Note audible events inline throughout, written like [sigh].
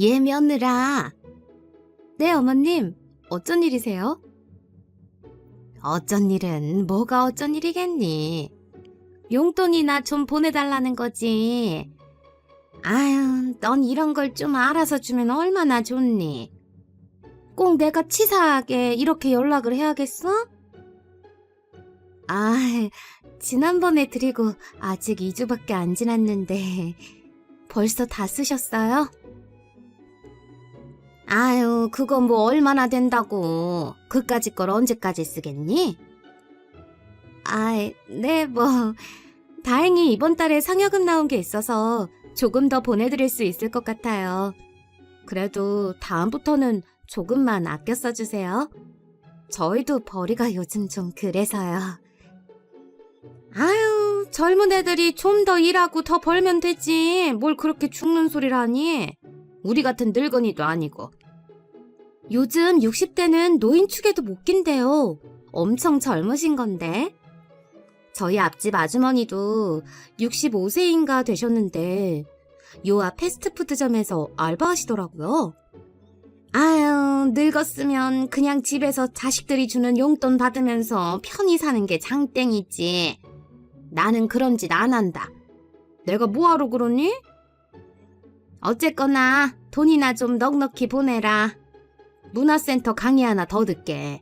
예, 며느라. 네, 어머님. 어쩐 일이세요? 어쩐 일은 뭐가 어쩐 일이겠니? 용돈이나 좀 보내달라는 거지. 아유, 넌 이런 걸 좀 알아서 주면 얼마나 좋니? 꼭 내가 치사하게 이렇게 연락을 해야겠어? 아, 지난번에 드리고 아직 2주밖에 안 지났는데 벌써 다 쓰셨어요? 아유, 그거 뭐 얼마나 된다고. 그까짓 걸 언제까지 쓰겠니? 아, 네, 뭐. [laughs] 다행히 이번 달에 상여금 나온 게 있어서 조금 더 보내드릴 수 있을 것 같아요. 그래도 다음부터는 조금만 아껴 써주세요. 저희도 벌이가 요즘 좀 그래서요. 아유, 젊은 애들이 좀 더 일하고 더 벌면 되지. 뭘 그렇게 죽는 소리를 하니? 우리 같은 늙은이도 아니고. 요즘 60대는 노인 축에도 못 낀대요. 엄청 젊으신 건데. 저희 앞집 아주머니도 65세인가 되셨는데, 요 앞 패스트푸드점에서 알바하시더라고요. 아유, 늙었으면 그냥 집에서 자식들이 주는 용돈 받으면서 편히 사는 게 장땡이지. 나는 그런 짓 안 한다. 내가 뭐하러 그러니? 어쨌거나 돈이나 좀 넉넉히 보내라. 문화센터 강의 하나 더 듣게.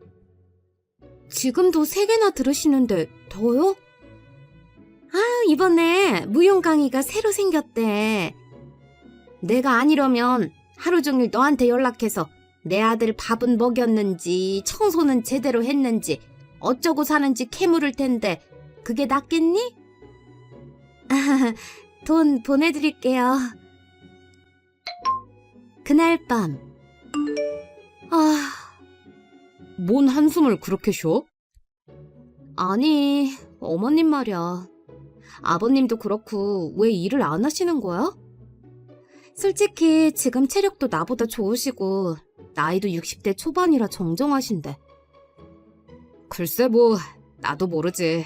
지금도 세 개나 들으시는데 더요? 아, 이번에 무용 강의가 새로 생겼대. 내가 아니라면 하루 종일 너한테 연락해서 내 아들 밥은 먹였는지 청소는 제대로 했는지 어쩌고 사는지 캐물을 텐데 그게 낫겠니? 아, [laughs] 돈 보내드릴게요. 그날 밤. 아, 뭔 한숨을 그렇게 쉬어? 아니, 어머님 말이야. 아버님도 그렇고 왜 일을 안 하시는 거야? 솔직히 지금 체력도 나보다 좋으시고 나이도 60대 초반이라 정정하신데. 글쎄 뭐 나도 모르지.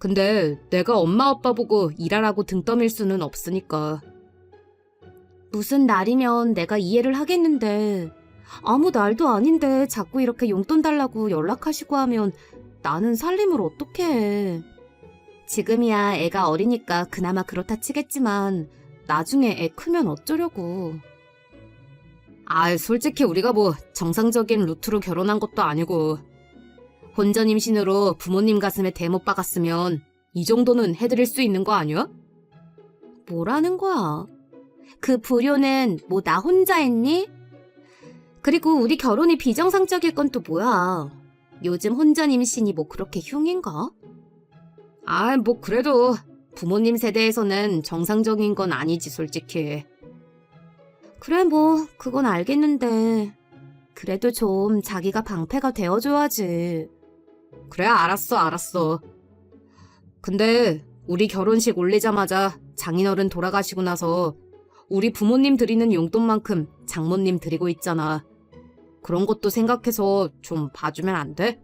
근데 내가 엄마 아빠 보고 일하라고 등 떠밀 수는 없으니까. 무슨 날이면 내가 이해를 하겠는데 아무 날도 아닌데 자꾸 이렇게 용돈 달라고 연락하시고 하면 나는 살림을 어떻게 해. 지금이야 애가 어리니까 그나마 그렇다 치겠지만 나중에 애 크면 어쩌려고. 아 솔직히 우리가 뭐 정상적인 루트로 결혼한 것도 아니고 혼전 임신으로 부모님 가슴에 대못 박았으면 이 정도는 해드릴 수 있는 거 아니야? 뭐라는 거야? 그 불효는 뭐 나 혼자 했니? 그리고 우리 결혼이 비정상적일 건 또 뭐야? 요즘 혼전 임신이 뭐 그렇게 흉인가? 아 뭐 그래도 부모님 세대에서는 정상적인 건 아니지 솔직히. 그래 뭐 그건 알겠는데 그래도 좀 자기가 방패가 되어줘야지. 그래 알았어 알았어. 근데 우리 결혼식 올리자마자 장인어른 돌아가시고 나서 우리 부모님 드리는 용돈만큼 장모님 드리고 있잖아. 그런 것도 생각해서 좀 봐주면 안 돼?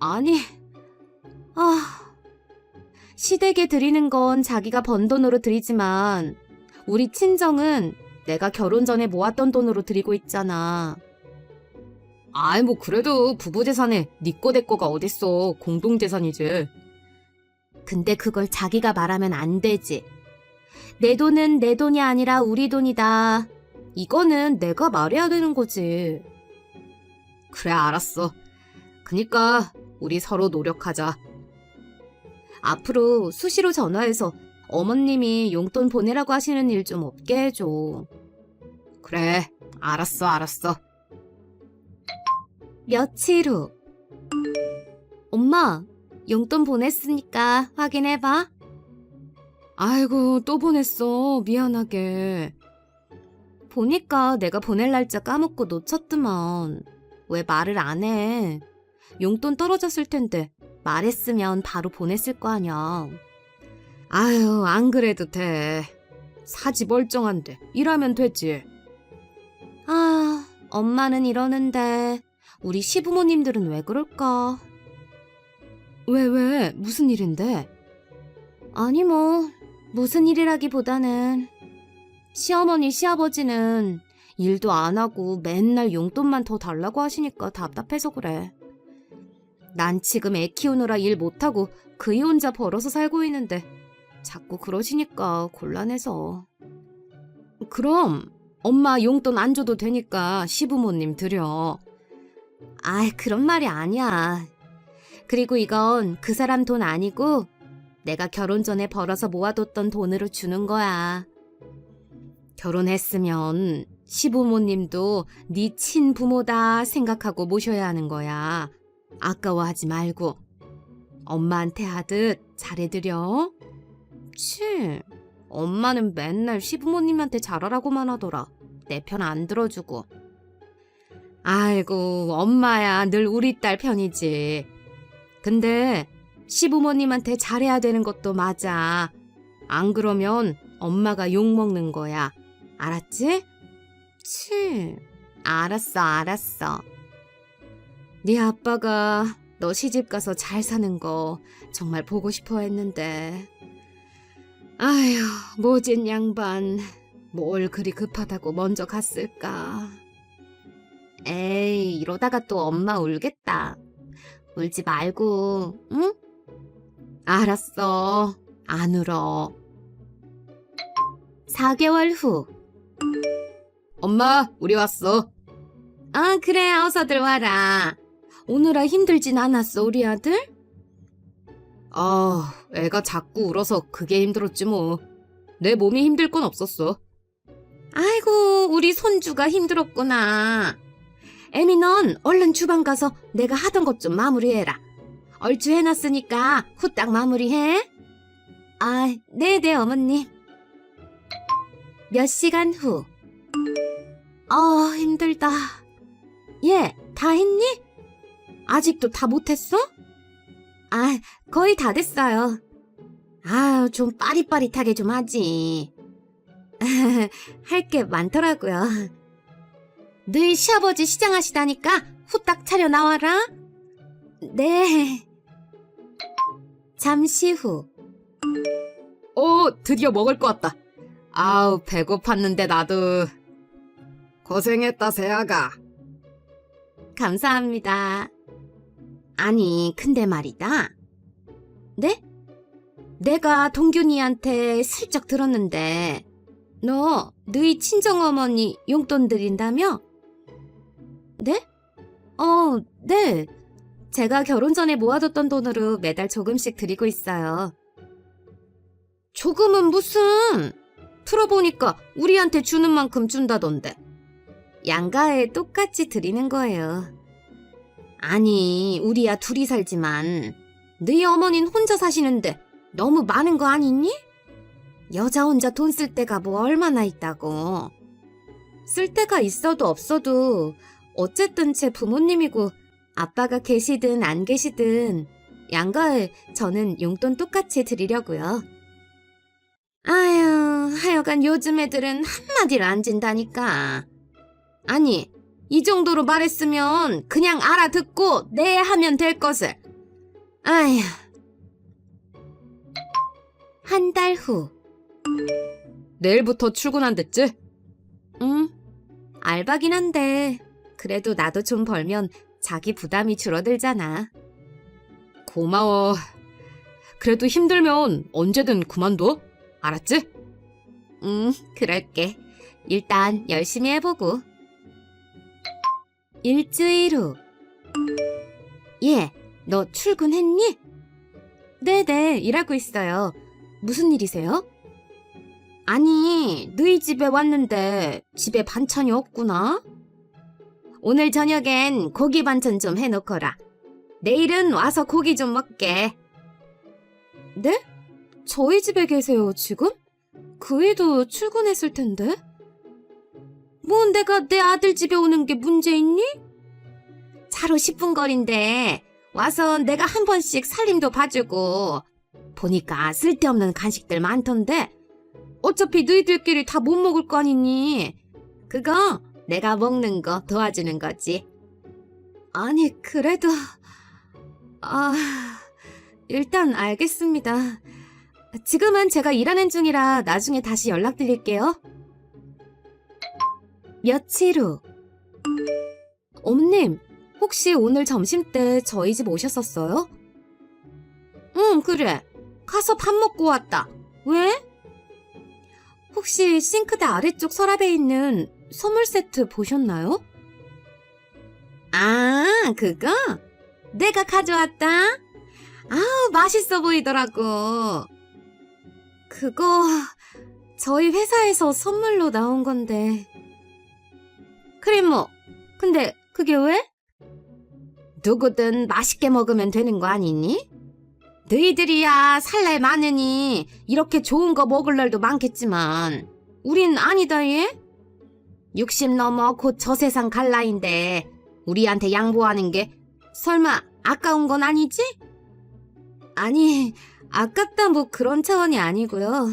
아니, 아, 시댁에 드리는 건 자기가 번 돈으로 드리지만, 우리 친정은 내가 결혼 전에 모았던 돈으로 드리고 있잖아. 아이 뭐 그래도 부부 재산에 니꺼 내 거가 어딨어 공동 재산이지. 근데 그걸 자기가 말하면 안 되지. 내 돈은 내 돈이 아니라 우리 돈이다. 이거는 내가 말해야 되는 거지. 그래 알았어. 그니까 우리 서로 노력하자. 앞으로 수시로 전화해서 어머님이 용돈 보내라고 하시는 일 좀 없게 해줘. 그래 알았어 알았어. 며칠 후. 엄마, 용돈 보냈으니까 확인해봐. 아이고 또 보냈어 미안하게. 보니까 내가 보낼 날짜 까먹고 놓쳤더만. 왜 말을 안 해? 용돈 떨어졌을 텐데 말했으면 바로 보냈을 거 아냐. 아유 안 그래도 돼. 사지 멀쩡한데 일하면 되지. 아, 엄마는 이러는데 우리 시부모님들은 왜 그럴까? 왜 왜? 무슨 일인데? 아니 뭐 무슨 일이라기보다는 시어머니, 시아버지는 일도 안 하고 맨날 용돈만 더 달라고 하시니까 답답해서 그래. 난 지금 애 키우느라 일 못하고 그이 혼자 벌어서 살고 있는데 자꾸 그러시니까 곤란해서. 그럼 엄마 용돈 안 줘도 되니까 시부모님 드려. 아이, 그런 말이 아니야. 그리고 이건 그 사람 돈 아니고 내가 결혼 전에 벌어서 모아뒀던 돈으로 주는 거야. 결혼했으면 시부모님도 네 친부모다 생각하고 모셔야 하는 거야. 아까워하지 말고 엄마한테 하듯 잘해드려. 치, 엄마는 맨날 시부모님한테 잘하라고만 하더라. 내 편 안 들어주고. 아이고, 엄마야 늘 우리 딸 편이지. 근데 시부모님한테 잘해야 되는 것도 맞아. 안 그러면 엄마가 욕먹는 거야. 알았지? 치, 알았어, 알았어. 네 아빠가 너 시집 가서 잘 사는 거 정말 보고 싶어 했는데. 아휴, 모진 양반. 뭘 그리 급하다고 먼저 갔을까. 에이, 이러다가 또 엄마 울겠다. 울지 말고, 응? 알았어. 안 울어. 4개월 후. 엄마, 우리 왔어. 아, 그래, 어서 들어와라. 오느라 힘들진 않았어, 우리 아들? 아, 애가 자꾸 울어서 그게 힘들었지 뭐. 내 몸이 힘들 건 없었어. 아이고, 우리 손주가 힘들었구나. 애미 넌 얼른 주방 가서 내가 하던 것 좀 마무리해라. 얼추 해놨으니까 후딱 마무리해. 아, 네네, 어머님. 몇 시간 후. 아, 힘들다. 얘, 다 했니? 아직도 다 못했어? 아, 거의 다 됐어요. 아, 좀 빠릿빠릿하게 좀 하지. [laughs] 할 게 많더라고요. 너희 시아버지 시장하시다니까 후딱 차려 나와라. 네. 잠시 후. 오, 드디어 먹을 것 같다. 아우, 배고팠는데 나도. 고생했다, 세아가. 감사합니다. 아니, 근데 말이다. 네? 내가 동균이한테 슬쩍 들었는데, 너, 너희 친정어머니 용돈 드린다며? 네? 어, 네. 제가 결혼 전에 모아뒀던 돈으로 매달 조금씩 드리고 있어요. 조금은 무슨? 틀어보니까 우리한테 주는 만큼 준다던데. 양가에 똑같이 드리는 거예요. 아니, 우리야 둘이 살지만 너희 어머니는 혼자 사시는데 너무 많은 거 아니니? 여자 혼자 돈쓸 데가 뭐 얼마나 있다고. 쓸 데가 있어도 없어도 어쨌든 제 부모님이고 아빠가 계시든 안 계시든 양가에 저는 용돈 똑같이 드리려고요. 아유, 하여간 요즘 애들은 한마디를 안 진다니까. 아니, 이 정도로 말했으면 그냥 알아듣고 네 하면 될 것을. 아휴. 한 달 후. 내일부터 출근한댔지? 응. 알바긴 한데 그래도 나도 좀 벌면 자기 부담이 줄어들잖아. 고마워. 그래도 힘들면 언제든 그만둬. 알았지? 응, 그럴게. 일단 열심히 해보고. 일주일 후. 얘, 너 출근했니? 네네, 일하고 있어요. 무슨 일이세요? 아니, 너희 집에 왔는데 집에 반찬이 없구나? 오늘 저녁엔 고기 반찬 좀 해놓거라. 내일은 와서 고기 좀 먹게. 네? 저희 집에 계세요, 지금? 그 애도 출근했을 텐데? 뭐 내가 내 아들 집에 오는 게 문제 있니? 차로 10분 거리인데 와서 내가 한 번씩 살림도 봐주고 보니까 쓸데없는 간식들 많던데 어차피 너희들끼리 다 못 먹을 거 아니니 그거 내가 먹는 거 도와주는 거지 아니 그래도 아 일단 알겠습니다 지금은 제가 일하는 중이라 나중에 다시 연락드릴게요 며칠 후. 어머님, 혹시 오늘 점심 때 저희 집 오셨었어요? 응, 그래. 가서 밥 먹고 왔다. 왜? 혹시 싱크대 아래쪽 서랍에 있는 선물 세트 보셨나요? 아, 그거? 내가 가져왔다? 아우, 맛있어 보이더라고. 그거, 저희 회사에서 선물로 나온 건데. 그래, 뭐. 근데 그게 왜? 누구든 맛있게 먹으면 되는 거 아니니? 너희들이야 살날 많으니 이렇게 좋은 거 먹을 날도 많겠지만 우린 아니다 얘? 60 넘어 곧 저 세상 갈 나인데 우리한테 양보하는 게 설마 아까운 건 아니지? 아니 아깝다 뭐 그런 차원이 아니고요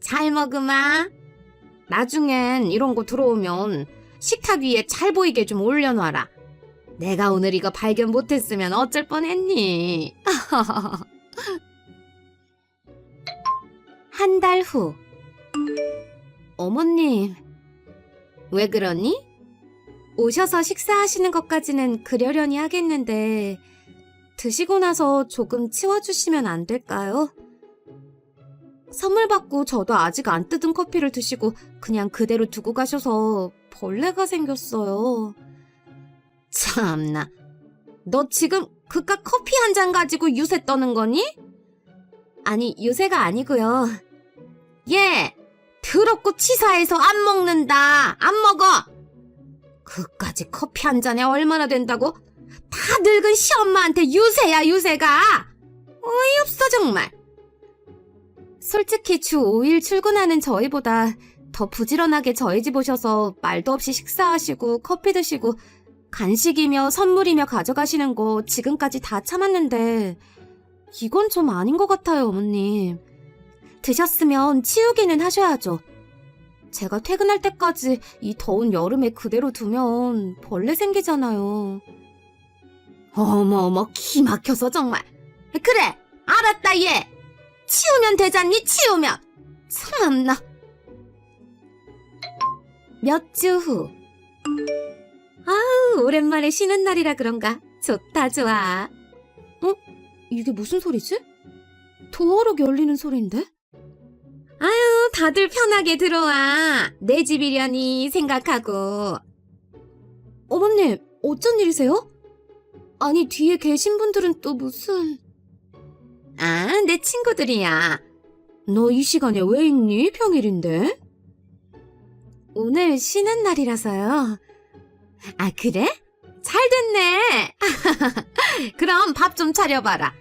잘 먹으마 나중엔 이런 거 들어오면 식탁 위에 잘 보이게 좀 올려놔라 내가 오늘 이거 발견 못했으면 어쩔 뻔했니? [laughs] 한 달 후. 어머님, 왜 그러니? 오셔서 식사하시는 것까지는 그려려니 하겠는데, 드시고 나서 조금 치워주시면 안 될까요? 선물 받고 저도 아직 안 뜯은 커피를 드시고 그냥 그대로 두고 가셔서 벌레가 생겼어요. 참나. 너 지금 그깟 커피 한 잔 가지고 유세 떠는 거니? 아니, 유세가 아니고요. 얘, 더럽고 치사해서 안 먹는다. 안 먹어. 그까지 커피 한 잔에 얼마나 된다고? 다 늙은 시엄마한테 유세야, 유세가. 어이없어, 정말. 솔직히 주 5일 출근하는 저희보다 더 부지런하게 저희 집 오셔서 말도 없이 식사하시고 커피 드시고 간식이며 선물이며 가져가시는 거 지금까지 다 참았는데 이건 좀 아닌 것 같아요, 어머님. 드셨으면 치우기는 하셔야죠. 제가 퇴근할 때까지 이 더운 여름에 그대로 두면 벌레 생기잖아요. 어머 어머 기 막혀서 정말. 그래 알았다 얘. 치우면 되잖니 치우면. 참나. 몇 주 후. 아우, 오랜만에 쉬는 날이라 그런가. 좋다, 좋아. 어? 이게 무슨 소리지? 도어록 열리는 소리인데? 아유, 다들 편하게 들어와. 내 집이려니 생각하고. 어머님, 어쩐 일이세요? 아니, 뒤에 계신 분들은 또 무슨... 아, 내 친구들이야. 너 이 시간에 왜 있니? 평일인데? 오늘 쉬는 날이라서요. 아, 그래? 잘 됐네. [laughs] 그럼 밥 좀 차려봐라.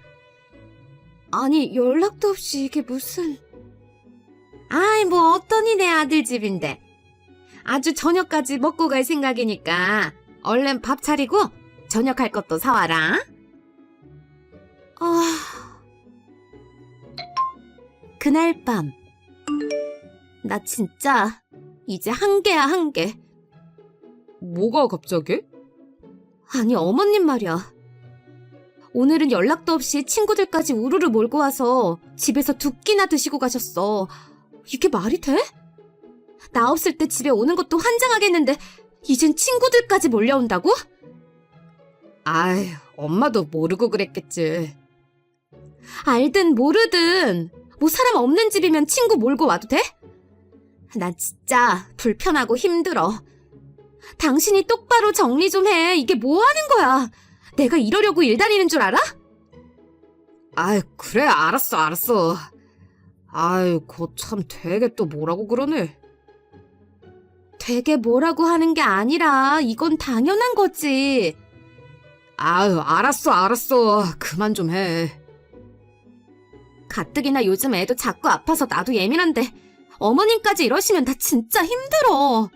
아니, 연락도 없이 이게 무슨. 아이, 뭐, 어떠니 내 아들 집인데. 아주 저녁까지 먹고 갈 생각이니까, 얼른 밥 차리고, 저녁 할 것도 사와라. 아. 그날 밤. 나 진짜, 이제 한계야, 한계. 뭐가 갑자기? 아니, 어머님 말이야. 오늘은 연락도 없이 친구들까지 우르르 몰고 와서 집에서 두 끼나 드시고 가셨어. 이게 말이 돼? 나 없을 때 집에 오는 것도 환장하겠는데, 이젠 친구들까지 몰려온다고? 아휴, 엄마도 모르고 그랬겠지. 알든 모르든, 뭐 사람 없는 집이면 친구 몰고 와도 돼? 난 진짜 불편하고 힘들어. 당신이 똑바로 정리 좀 해. 이게 뭐 하는 거야? 내가 이러려고 일 다니는 줄 알아? 아이, 그래, 알았어, 알았어. 아유, 거참 되게 또 뭐라고 그러네. 되게 뭐라고 하는 게 아니라 이건 당연한 거지. 아유, 알았어, 알았어. 그만 좀 해. 가뜩이나 요즘 애도 자꾸 아파서 나도 예민한데 어머님까지 이러시면 나 진짜 힘들어.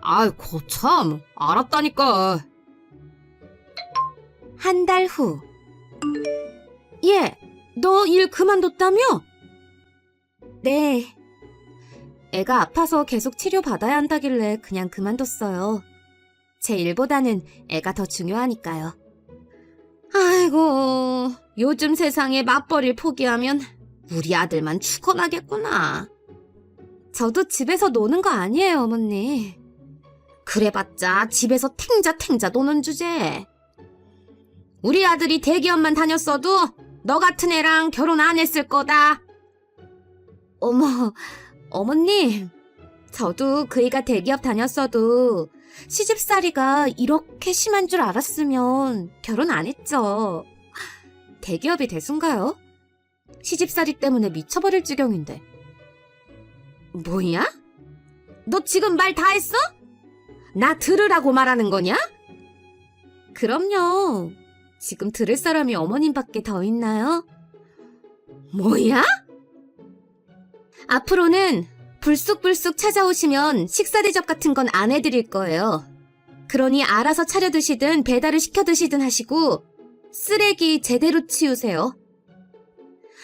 아유, 거참. 알았다니까. 한 달 후. 얘, 너 일 그만뒀다며? 네. 애가 아파서 계속 치료받아야 한다길래 그냥 그만뒀어요. 제 일보다는 애가 더 중요하니까요. 아이고, 요즘 세상에 맞벌이를 포기하면 우리 아들만 죽어나겠구나. 저도 집에서 노는 거 아니에요, 어머니. 그래봤자 집에서 탱자탱자 노는 주제. 우리 아들이 대기업만 다녔어도 너 같은 애랑 결혼 안 했을 거다. 어머, 어머님. 저도 그이가 대기업 다녔어도 시집살이가 이렇게 심한 줄 알았으면 결혼 안 했죠. 대기업이 대순가요? 시집살이 때문에 미쳐버릴 지경인데. 뭐야? 너 지금 말 다 했어? 나 들으라고 말하는 거냐? 그럼요. 지금 들을 사람이 어머님밖에 더 있나요? 뭐야? 앞으로는 불쑥불쑥 찾아오시면 식사 대접 같은 건 안 해드릴 거예요. 그러니 알아서 차려 드시든 배달을 시켜 드시든 하시고 쓰레기 제대로 치우세요.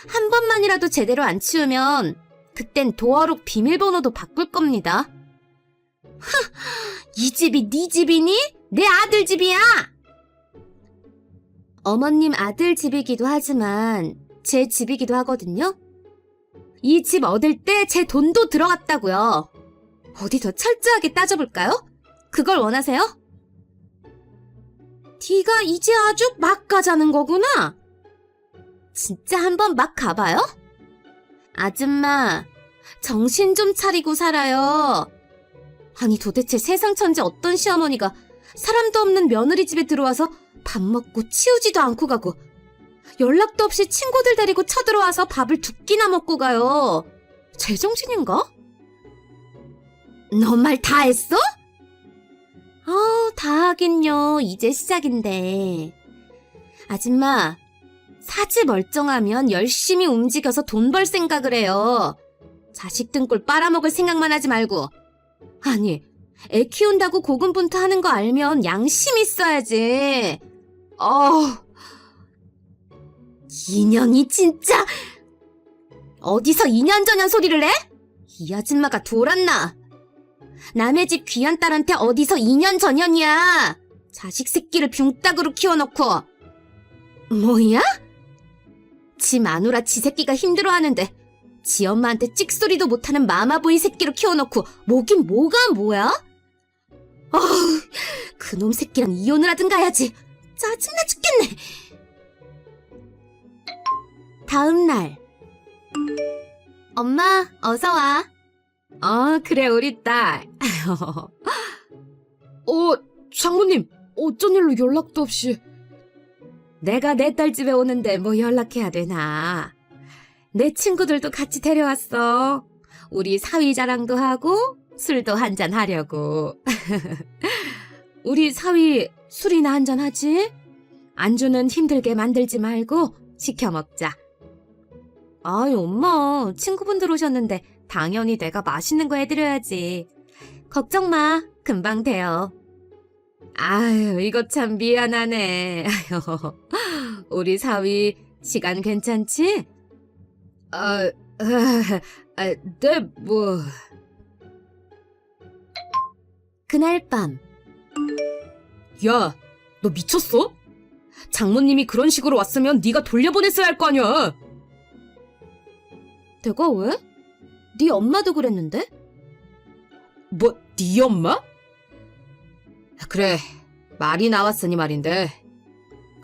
한 번만이라도 제대로 안 치우면 그땐 도어록 비밀번호도 바꿀 겁니다. 이 집이 네 집이니? 내 아들 집이야! 어머님 아들 집이기도 하지만 제 집이기도 하거든요. 이 집 얻을 때 제 돈도 들어갔다고요. 어디 더 철저하게 따져볼까요? 그걸 원하세요? 네가 이제 아주 막 가자는 거구나. 진짜 한번 막 가봐요? 아줌마, 정신 좀 차리고 살아요. 아니 도대체 세상 천지 어떤 시어머니가 사람도 없는 며느리 집에 들어와서 밥 먹고 치우지도 않고 가고 연락도 없이 친구들 데리고 쳐들어와서 밥을 두 끼나 먹고 가요. 제정신인가? 너 말 다 했어? 아, 다 하긴요. 이제 시작인데. 아줌마, 사지 멀쩡하면 열심히 움직여서 돈 벌 생각을 해요. 자식 등골 빨아먹을 생각만 하지 말고. 아니, 애 키운다고 고군분투 하는 거 알면 양심 있어야지. 어. 인형이 진짜 어디서 2년 전년 소리를 해? 이 아줌마가 돌았나? 남의 집 귀한 딸한테 어디서 2년 전년이야? 자식 새끼를 붕따구로 키워놓고 뭐야? 지 마누라 지 새끼가 힘들어하는데 지 엄마한테 찍소리도 못하는 마마보이 새끼로 키워놓고 뭐긴 뭐가 뭐야? 어우, 그놈 새끼랑 이혼을 하든가 해야지. 짜증나 죽겠네. 다음 날. 엄마, 어서 와. 어, 그래, 우리 딸. [laughs] 어, 장모님, 어쩐 일로 연락도 없이. 내가 내 딸 집에 오는데 뭐 연락해야 되나. 내 친구들도 같이 데려왔어. 우리 사위 자랑도 하고 술도 한잔 하려고. [laughs] 우리 사위 술이나 한잔 하지? 안주는 힘들게 만들지 말고 시켜 먹자. 아이, 엄마. 친구분들 오셨는데 당연히 내가 맛있는 거 해드려야지. 걱정 마. 금방 돼요. 아유, 이거 참 미안하네. [laughs] 우리 사위 시간 괜찮지? 아, 아, 아, 네, 뭐. 그날 밤. 야, 너 미쳤어? 장모님이 그런 식으로 왔으면 네가 돌려보냈어야 할 거 아니야. 내가 왜? 네 엄마도 그랬는데? 뭐, 네 엄마? 그래, 말이 나왔으니 말인데.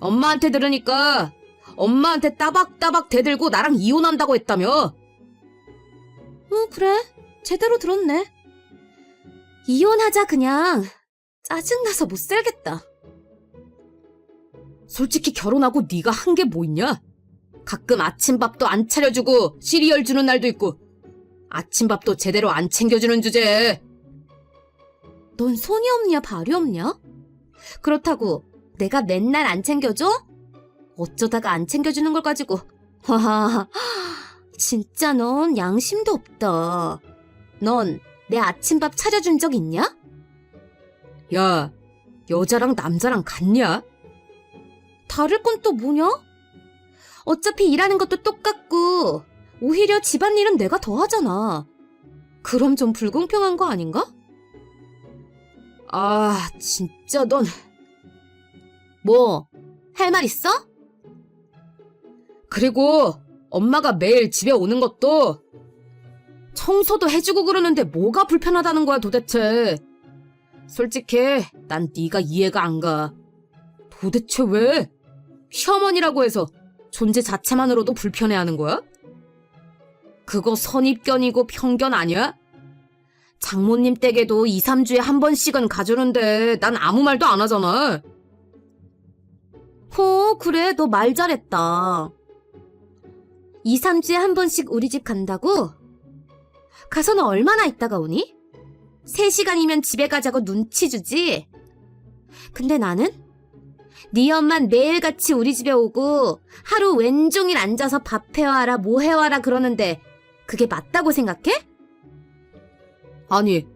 엄마한테 들으니까 엄마한테 따박따박 대들고 나랑 이혼한다고 했다며. 어, 그래. 제대로 들었네. 이혼하자, 그냥. 짜증나서 못 살겠다. 솔직히 결혼하고 네가 한 게 뭐 있냐? 가끔 아침밥도 안 차려주고 시리얼 주는 날도 있고 아침밥도 제대로 안 챙겨주는 주제에 넌 손이 없냐, 발이 없냐? 그렇다고 내가 맨날 안 챙겨줘? 어쩌다가 안 챙겨주는 걸 가지고. 하하, 진짜 넌 양심도 없다. 넌 내 아침밥 차려준 적 있냐? 야 여자랑 남자랑 같냐? 다를 건 또 뭐냐? 어차피 일하는 것도 똑같고, 오히려 집안일은 내가 더 하잖아. 그럼 좀 불공평한 거 아닌가? 아 진짜 넌 뭐, 할 말 있어? 그리고 엄마가 매일 집에 오는 것도 청소도 해주고 그러는데 뭐가 불편하다는 거야 도대체 솔직히 난 네가 이해가 안 가. 도대체 왜? 시어머니라고 해서 존재 자체만으로도 불편해하는 거야? 그거 선입견이고 편견 아니야? 장모님 댁에도 2, 3주에 한 번씩은 가주는데 난 아무 말도 안 하잖아. 어, 그래, 너 말 잘했다. 2, 3주에 한 번씩 우리 집 간다고? 가서는 얼마나 있다가 오니? 3시간이면 집에 가자고 눈치 주지? 근데 나는? 네 엄만 매일같이 우리 집에 오고 하루 왼종일 앉아서 밥 해와라 뭐 해와라 그러는데 그게 맞다고 생각해? 아니,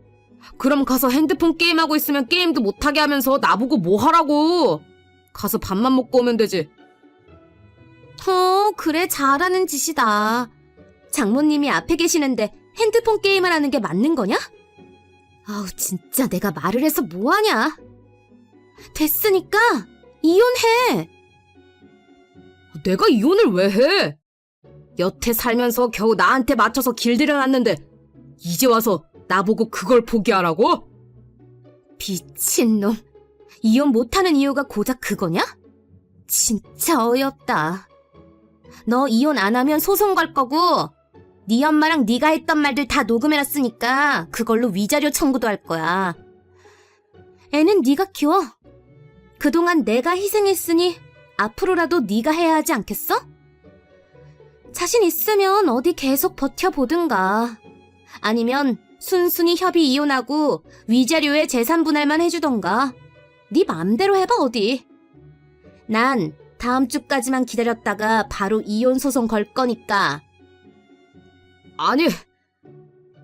그럼 가서 핸드폰 게임하고 있으면 게임도 못하게 하면서 나보고 뭐 하라고? 가서 밥만 먹고 오면 되지. 어, 그래, 잘하는 짓이다. 장모님이 앞에 계시는데 핸드폰 게임을 하는 게 맞는 거냐? 아우, 진짜 내가 말을 해서 뭐하냐? 됐으니까 이혼해. 내가 이혼을 왜 해? 여태 살면서 겨우 나한테 맞춰서 길들여놨는데 이제 와서 나보고 그걸 포기하라고? 미친놈. 이혼 못하는 이유가 고작 그거냐? 진짜 어이없다. 너 이혼 안 하면 소송 걸 거고, 네 엄마랑 네가 했던 말들 다 녹음해놨으니까 그걸로 위자료 청구도 할 거야. 애는 네가 키워. 그동안 내가 희생했으니 앞으로라도 네가 해야 하지 않겠어? 자신 있으면 어디 계속 버텨보든가. 아니면 순순히 협의 이혼하고 위자료에 재산 분할만 해주던가. 네 맘대로 해봐 어디. 난 다음 주까지만 기다렸다가 바로 이혼 소송 걸 거니까. 아니,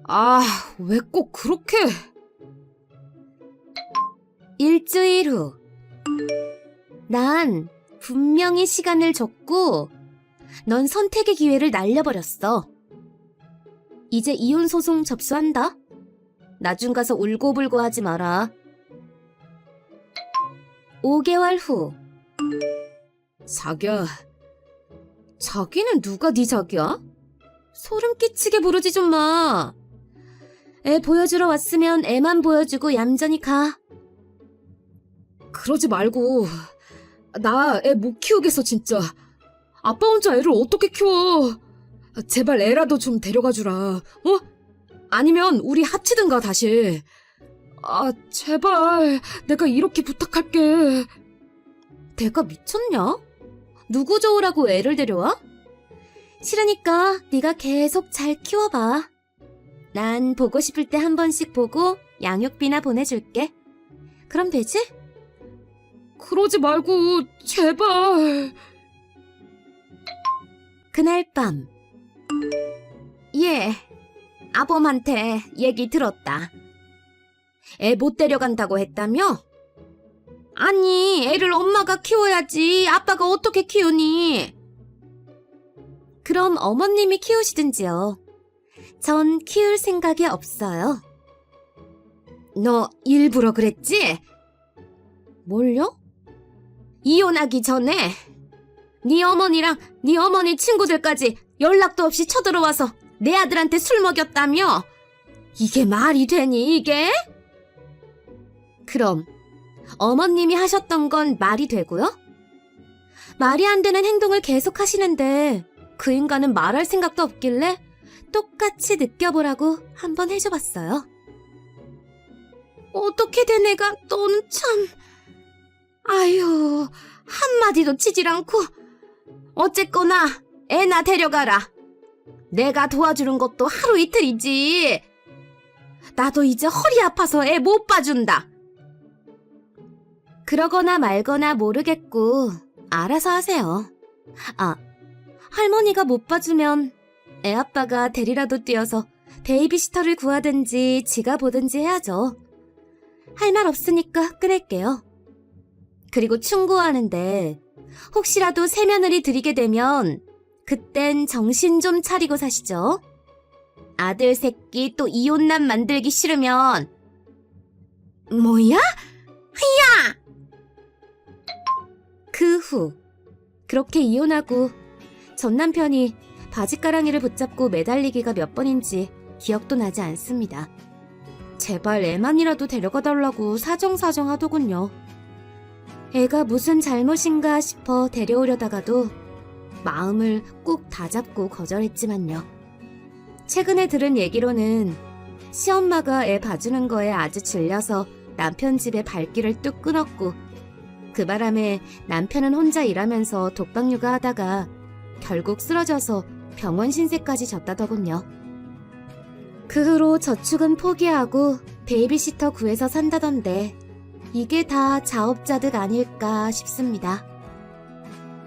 아, 왜 꼭 그렇게. 일주일 후. 난 분명히 시간을 줬고, 넌 선택의 기회를 날려버렸어. 이제 이혼 소송 접수한다. 나중 가서 울고불고 하지 마라. 5개월 후. 자기야, 자기는 누가 네 자기야? 소름 끼치게 부르지 좀 마. 애 보여주러 왔으면 애만 보여주고 얌전히 가. 그러지 말고. 나 애 못 키우겠어, 진짜. 아빠 혼자 애를 어떻게 키워? 제발 애라도 좀 데려가 주라. 어? 아니면 우리 합치든가 다시. 아, 제발. 내가 이렇게 부탁할게. 내가 미쳤냐? 누구 좋으라고 애를 데려와? 싫으니까 네가 계속 잘 키워봐. 난 보고 싶을 때 한 번씩 보고 양육비나 보내줄게. 그럼 되지? 그러지 말고, 제발. 그날 밤. 예, 아범한테 얘기 들었다. 애 못 데려간다고 했다며? 아니, 애를 엄마가 키워야지. 아빠가 어떻게 키우니? 그럼 어머님이 키우시든지요. 전 키울 생각이 없어요. 너 일부러 그랬지? 뭘요? 이혼하기 전에 네 어머니랑 네 어머니 친구들까지 연락도 없이 쳐들어와서 내 아들한테 술 먹였다며? 이게 말이 되니 이게? 그럼 어머님이 하셨던 건 말이 되고요? 말이 안 되는 행동을 계속 하시는데 그 인간은 말할 생각도 없길래 똑같이 느껴보라고 한번 해줘봤어요. 어떻게 된 애가 너는 참... 아유, 한마디도 치질 않고 어쨌거나 애나 데려가라. 내가 도와주는 것도 하루 이틀이지. 나도 이제 허리 아파서 애 못 봐준다. 그러거나 말거나 모르겠고 알아서 하세요. 아, 할머니가 못 봐주면 애 아빠가 데리라도 뛰어서 베이비시터를 구하든지 지가 보든지 해야죠. 할 말 없으니까 끊을게요. 그리고 충고하는데 혹시라도 세며느리 드리게 되면 그땐 정신 좀 차리고 사시죠. 아들 새끼 또 이혼남 만들기 싫으면 뭐야? 야! 그 후 그렇게 이혼하고 전 남편이 바지가랑이를 붙잡고 매달리기가 몇 번인지 기억도 나지 않습니다. 제발 애만이라도 데려가 달라고 사정사정 하더군요. 애가 무슨 잘못인가 싶어 데려오려다가도 마음을 꾹 다잡고 거절했지만요. 최근에 들은 얘기로는 시엄마가 애 봐주는 거에 아주 질려서 남편 집에 발길을 뚝 끊었고 그 바람에 남편은 혼자 일하면서 독박육아 하다가 결국 쓰러져서 병원 신세까지 졌다더군요. 그 후로 저축은 포기하고 베이비시터 구해서 산다던데 이게 다 자업자득 아닐까 싶습니다.